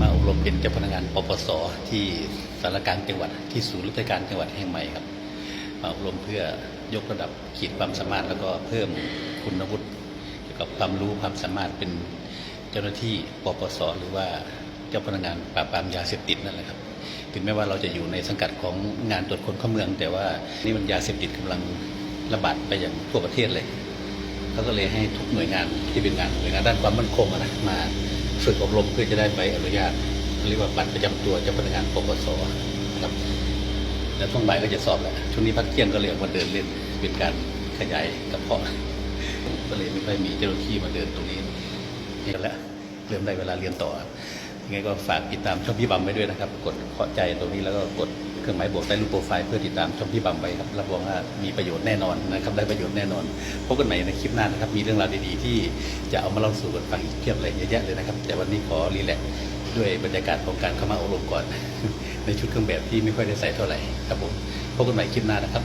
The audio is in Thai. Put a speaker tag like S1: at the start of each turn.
S1: มาอบรมเป็นเจ้าพนักงานปปสที่สารกางจังหวัดที่ศูนย์ราชการจังหวัดแห่งใหม่ครับ มาอบรมเพื่อยกระดับขีดความสามารถแล้วก็เพิ่มคุณวุฒิเกี่ยวกับความรู้ความสามารถเป็นเจ้าหน้าที่ปปสหรือว่าเจ้าพนักงานปราบปรามยาเสพติดนั่นแหละครับถึงแม้ว่าเราจะอยู่ในสังกัดของงานตรวจคนเข้าเมือง แต่ว่านี่มันยาเสพติดกำลังระบาดไปอย่างทั่วประเทศเลยเขาก็เลยให้ทุกหน่วยงานที่เป็นงานหน่วยงานด้านความมั่นคงอะนะมา ฝึกอบรมเพื่อจะได้ใบอนุญาตเรียกว่าบัตรประจำตัวเจ้าพนักงานปปสครับ แล้วช่วงบ่ายก็จะสอบแหละช่วงนี้พักเที่ยงก็เลยออกมาเดินเล่นเป็นการขยายกระเพาะก็เลยไม่ค่อยมีเจ้าหน้าที่มาเดินตรงนี้นี่ก็แล้วเริ่มได้เวลาเรียนต่อยังไงก็ฝากติดตามช่องพี่บำไว้ด้วยนะครับ กดเข้าใจตรงนี้แล้วก็กด รื่องหมายบวกใต้รูปโปรไฟล์เพื่อติดตามช่องพี่บำไปครับรับรองว่ามีประโยชน์แน่นอนนะครับได้ประโยชน์แน่นอนพบกันใหม่ในคลิปหน้านะครับมีเรื่องราวดีๆ ที่จะเอามาเล่าสู่กันฟังอีกเพียบเลยเยอะแยะเลยนะครับ แต่วันนี้ขอรีแลกซ์ด้วยบรรยากาศของการเข้ามาอบรมก่อน ในชุดเครื่องแบบที่ไม่ค่อยได้ใส่เท่าไหร่ครับผมพบกันใหม่คลิปหน้านะครับ